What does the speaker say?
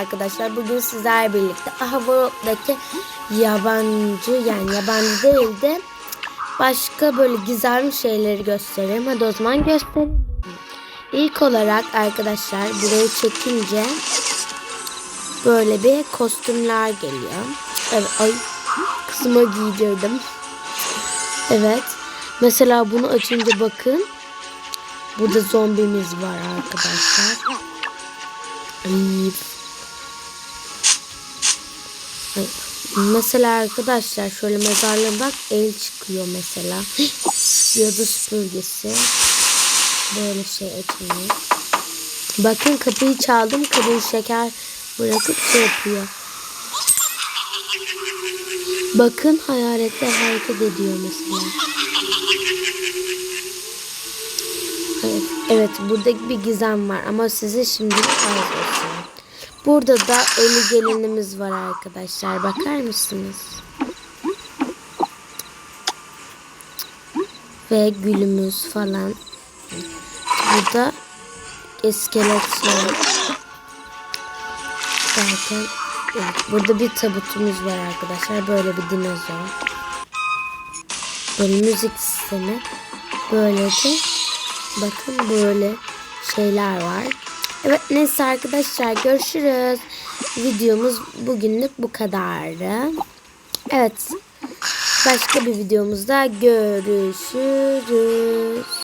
Arkadaşlar bugün sizlerle birlikte Ahavaro'daki yabancı yani yabancı değil de başka böyle gizemli şeyleri göstereyim. Hadi o zaman göstereyim. İlk olarak arkadaşlar burayı çekince böyle bir kostümler geliyor. Evet ay kızıma giydirdim. Evet. Mesela bunu açınca bakın. Burada zombimiz var arkadaşlar. Ay. Mesela arkadaşlar şöyle mezarlığa bak el çıkıyor mesela. Yadı süpürgesi. Böyle şey açılıyor. Bakın kapıyı çaldım. Kapıyı şeker bırakıp şey yapıyor. Bakın hayaletler hareket ediyor mesela. Evet, evet burada bir gizem var ama size şimdi az olsun. Burada da ölü gelinimiz var arkadaşlar. Bakar mısınız? Ve gülümüz falan. Burada iskeletler. Zaten burada bir tabutumuz var arkadaşlar. Böyle bir dinozor. Böyle müzik sistemi. Böyle de bakın böyle şeyler var. Evet neyse arkadaşlar görüşürüz. Videomuz bugünlük bu kadardı. Evet. Başka bir videomuzda görüşürüz.